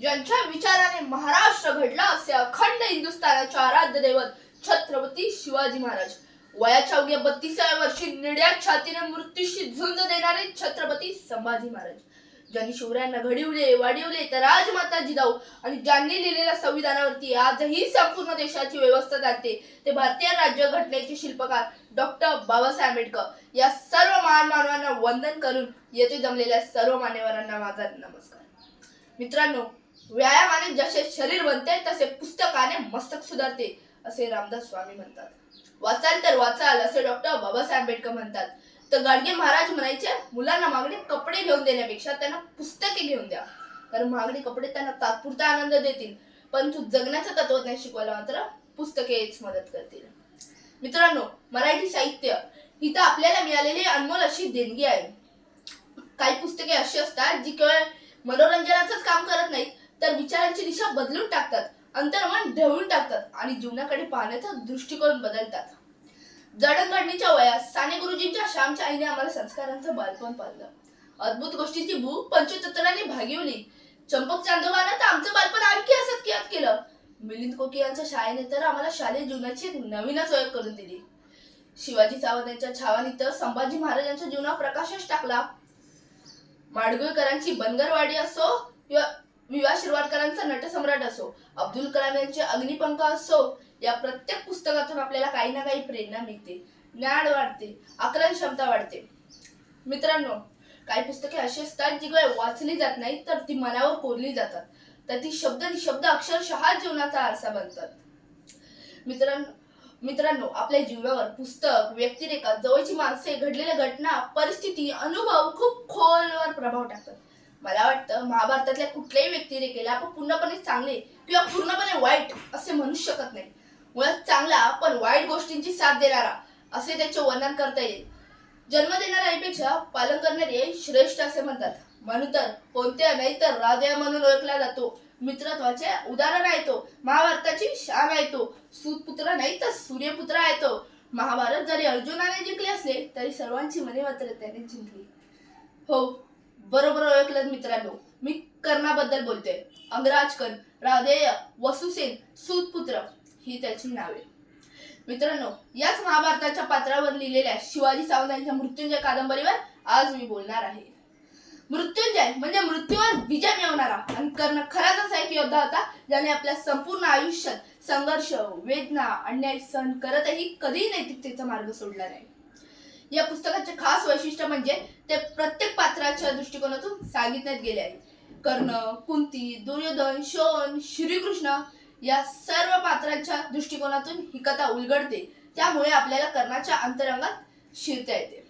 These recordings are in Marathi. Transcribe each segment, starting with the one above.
ज्यांच्या विचाराने महाराष्ट्र घडला असे अखंड हिंदुस्थानाच्या आराध्य दैवत छत्रपती शिवाजी महाराज. वयाच्या अवघ्या बत्तीसाव्या वर्षी निड्या छातीने मृत्यूशी झुंज देणारे छत्रपती संभाजी महाराज. ज्यांनी शिवरायांना घडिवले वाढिवले तर राजमाता जिजाऊ आणि ज्यांनी लिहिलेल्या संविधानावरती आजही संपूर्ण देशाची व्यवस्था चालते ते भारतीय राज्य घटनेचे शिल्पकार डॉक्टर बाबासाहेब आंबेडकर. या सर्व महान मानवांना वंदन करून येथे जमलेल्या सर्व मान्यवरांना माझा नमस्कार. मित्रांनो व्यायामाने जसे शरीर बनते तसे पुस्तकाने मस्तक सुधारते असे रामदास स्वामी म्हणतात. वाचाल तर वाचाल असे डॉक्टर बाबासाहेब आंबेडकर म्हणतात. तर गाडगे महाराज म्हणायचे मुलांना मागणी कपडे घेऊन देण्यापेक्षा त्यांना पुस्तके घेऊन द्या. कारण महागडे कपडे त्यांना तात्पुरता आनंद देतील. परंतु जगण्याचं तत्वज्ञान शिकवायला मात्र पुस्तकेच मदत करतील. मित्रांनो मराठी साहित्य ही तर आपल्याला मिळालेली अनमोल अशी देणगी आहे. काही पुस्तके अशी असतात जी केवळ मनोरंजनाचंच काम करत नाहीत तर विचारांची दिशा बदलून टाकतात अंतर्मन ढवळून टाकतात आणि जीवनाकडे पाहण्याचा दृष्टिकोन बदलतात. जडणघडणीच्या वयात साने गुरुजींच्या श्यामच्या आईने आम्हाला संस्कारांचं बालपण पाळलं अद्भुत गोष्टीची भूक पंचतंत्राने भागिवली चंपक चांदोबानं तर आमचं बालपण आणखी असत कियात केलं. मिलिंद कोकी यांच्या शाळेने तर आम्हाला शालेय जीवनाची एक नवीनच ओळख करून दिली. शिवाजी सावंत यांच्या छावानी तर संभाजी महाराजांच्या जीवनावर प्रकाशच टाकला. माडगुळकरांची बनगरवाडी असो किंवा विवा शिरवाडकरांचा नटसम्राट असो अब्दुल कलाम यांचे अग्निपंख असो या प्रत्येक पुस्तकातून आपल्याला काही ना काही प्रेरणा मिळते ज्ञान वाढते आकलन क्षमता वाढते. मित्रांनो काही पुस्तके अशी असतात जी काही वाचली जात नाही तर ती मनावर कोरली जातात. तर ती शब्द निशब्द अक्षरशः जीवनाचा आरसा बनतात. मित्रांनो मित्रांनो आपल्या जीवनावर पुस्तक व्यक्तिरेखा जवळची माणसे घडलेल्या घटना परिस्थिती अनुभव खूप खोलवर प्रभाव टाकतात. मला वाटतं महाभारतातल्या कुठल्याही व्यक्तिरेखेला आपण पूर्णपणे चांगले किंवा पूर्णपणे वाईट असे म्हणू शकत नाही. मुळात चांगला पण वाईट गोष्टींची साथ देणारा असे त्याचे वर्णन करता येईल. जन्म देणाऱ्या आईपेक्षा पालन करणारे श्रेष्ठ असे म्हणतात. म्हणून तर कोणत्या नाही तर राजा म्हणून ओळखला जातो. मित्रत्वाचे उदाहरण आहे तो. महाभारताची शान आहे तो. सुतपुत्र नाही तर सूर्यपुत्र आहे तो. महाभारत जरी अर्जुनाने जिंकले असले तरी सर्वांची मने मात्र त्याने जिंकली. हो बरोबर ओळखलं मित्रांनो. मी कर्णाबद्दल बोलते. अंगराज राधेय वसुसेन सुतपुत्र ही त्याची नावे. मित्रांनो याच महाभारताच्या पात्रावर लिहिलेल्या शिवाजी सावंत यांच्या मृत्युंजय कादंबरीवर आज मी बोलणार आहे. मृत्युंजय म्हणजे मृत्यूवर विजय मिळवणारा आणि कर्ण खराच असा एक योद्धा होता ज्याने आपल्या संपूर्ण आयुष्यात संघर्ष वेदना अन्याय सहन करतही कधीही नैतिकतेचा मार्ग सोडला नाही. या पुस्तकाचे खास वैशिष्ट्य म्हणजे ते प्रत्येक पात्राच्या दृष्टिकोनातून सांगितण्यात गेले आहे. कर्ण कुंती दुर्योधन शोन श्रीकृष्ण या सर्व पात्रांच्या दृष्टिकोनातून ही कथा उलगडते. त्यामुळे आपल्याला कर्णाच्या अंतरंगात शिरता येते.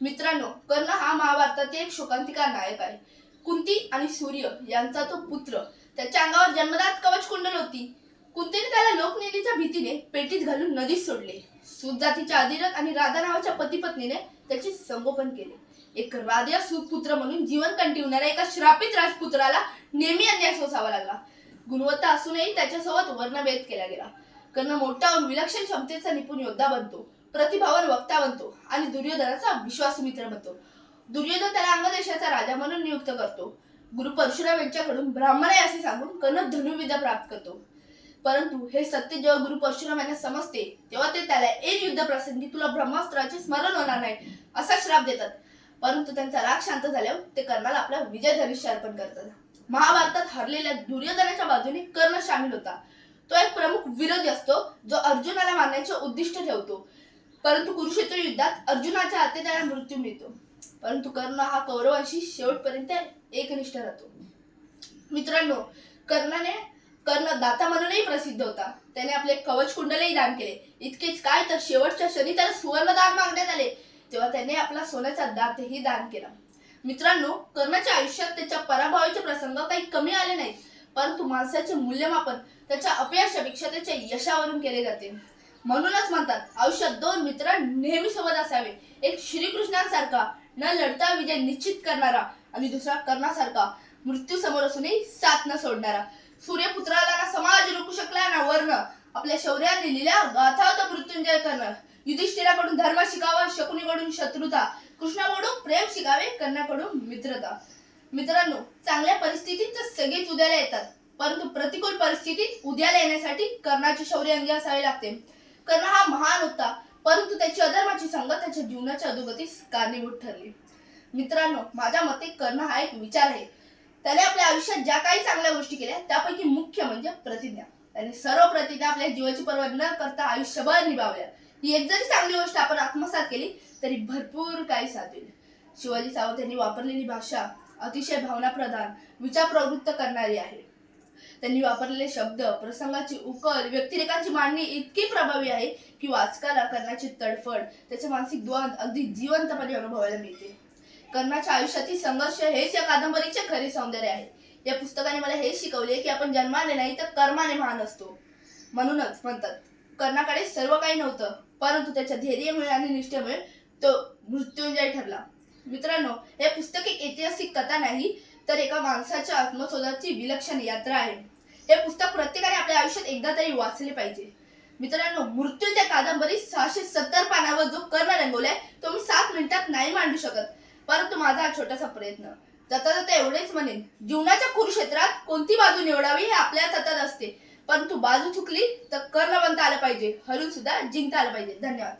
मित्रांनो कर्ण हा महाभारतातील एक शोकांतिका नायक आहे. कुंती आणि सूर्य यांचा तो पुत्र. त्याच्या अंगावर जन्मदात कवच कुंडल होती. कुंतीने त्याला लोकनिधीच्या भीतीने पेटीत घालून नदीत सोडले. सूत जातीच्या अधिरथ आणि राधा नावाच्या पतीपत्नीने त्याचे संगोपन केले. एक राध्या सुपुत्र म्हणून जीवन कंटिवणाऱ्या एका श्रापित राजपुत्राला नेहमी अन्याय सोसावा लागला. गुणवत्ता असूनही त्याच्यासोबत वर्णभेद केला गेला. कर्ण मोठा व विलक्षण क्षमतेचा निपुण योद्धा बनतो प्रतिभावान वक्ता बनतो आणि दुर्योधनाचा विश्वास मित्र बनतो. दुर्योधन त्याला अंगदेशाचा राजा म्हणून नियुक्त करतो. गुरु परशुराम यांच्याकडून ब्राह्मण आहे असे सांगून कर्ण धनुविद्या प्राप्त करतो. परंतु हे सत्य जेव्हा गुरु परशुराम यांना समजते तेव्हा ते त्याला एक युद्ध प्रसंगी तुला ब्रह्मास्त्राचे स्मरण होणार नाही असा श्राप देतात. परंतु त्यांचा राग शांत झाल्यावर ते कर्णाला आपला विजय धनुष्य अर्पण करतात. महाभारतात हरलेल्या दुर्योधनाच्या बाजूने कर्ण सामील होता. तो एक प्रमुख विरोधी असतो जो अर्जुनाला मारण्याचे उद्दिष्ट ठेवतो. परंतु कुरुक्षेत्र युद्धात अर्जुनाच्या हाती त्याला मृत्यू मिळतो. परंतु कर्ण हा कौरवांशी शेवटपर्यंत एकनिष्ठ राहतो. मित्रांनो कर्णाने कर्ण दाता म्हणूनही प्रसिद्ध होता. त्याने आपले कवच कुंडलही दान केले. इतकेच काय तर शेवटच्या क्षणी त्याला सुवर्णदान मागण्यात आले. तेव्हा त्याने आपला सोन्याचा दातही दान केला. मित्रांनो कर्णाच्या आयुष्यात त्याच्या पराभवाचे प्रसंग काही कमी आले नाहीत. परंतु माणसाचे मूल्यमापन त्याच्या अपयशापेक्षा त्याच्या यशावरून केले जाते. म्हणूनच म्हणतात आयुष्यात दोन मित्र नेहमी सोबत असावे. एक श्रीकृष्णांसारखा न लढता विजय निश्चित करणारा आणि दुसरा कर्णासारखा. मृत्यू समोर असूनही साथ न सोडणारा. सूर्यपुत्राला ना समाज रोखू शकला ना? वर्ण. आपल्या शौर्याने लिहिल्या गाथा होता मृत्युंजय कर्ण युधिष्ठिराकडून धर्म शिकावा शकुनीकडून शत्रुता. कृष्णाकडून प्रेम शिकावे कर्णाकडून मित्रता. मित्रांनो चांगल्या परिस्थितीत तर सगळेच उद्याला येतात. परंतु प्रतिकूल परिस्थितीत उद्याला येण्यासाठी कर्णाचे शौर्य अंगी असावे लागते. कर्ण हा महान होता. परंतु त्याची अधर्माची संगत त्याच्या जीवनाच्या अधोगतीस कारणीभूत ठरली. मित्रांनो माझ्या मते कर्ण हा एक विचार आहे. त्याने आपल्या आयुष्यात ज्या काही चांगल्या गोष्टी केल्या त्यापैकी मुख्य म्हणजे प्रतिज्ञा. त्याने सर्व प्रतिज्ञा आपल्या जीवाची पर्वा न करता आयुष्यभर निभावल्या. ही एक जरी चांगली गोष्ट आपण आत्मसात केली तरी भरपूर काही साधेल शिवाजी सावंत यांनी वापरलेली भाषा अतिशय भावनाप्रधान विचार प्रवृत्त करणारी आहे. त्यांनी वापरलेले शब्द प्रसंगाची उकल व्यक्तिरेखांची मांडणी इतकी प्रभावी आहे की वाचकाला करण्याची तडफड त्याचे मानसिक द्वंद अगदी जिवंतपणे अनुभवायला मिळते. कर्णाच्या आयुष्यातील संघर्ष हेच या कादंबरीचे खरे सौंदर्य आहे. या पुस्तकाने मला हे शिकवले की आपण जन्माने नाही तर कर्माने महान असतो. म्हणूनच म्हणतात कर्णाकडे सर्व काही नव्हतं परंतु त्याच्या धैर्यमुळे आणि निष्ठेमुळे तो मृत्युंजय ठरला. मित्रांनो हे पुस्तक एक ऐतिहासिक कथा नाही तर एका माणसाच्या आत्मशोधाची विलक्षण यात्रा आहे. हे पुस्तक प्रत्येकाने आपल्या आयुष्यात एकदा तरी वाचले पाहिजे. मित्रांनो मृत्यूच्या कादंबरीत सहाशे सत्तर पानावर जो कर्ण रंगवलाय तो मी सात मिनिटात नाही मांडू शकत. परंतु माझा हा छोटासा प्रयत्न. जाता जाता एवढेच म्हणेन जीवनाच्या कुरुक्षेत्रात कोणती बाजू निवडावी हे आपल्या हातात असते. परंतु बाजू चुकली तर कर्ण बनता आलं पाहिजे हरून सुद्धा जिंकता आलं पाहिजे. धन्यवाद.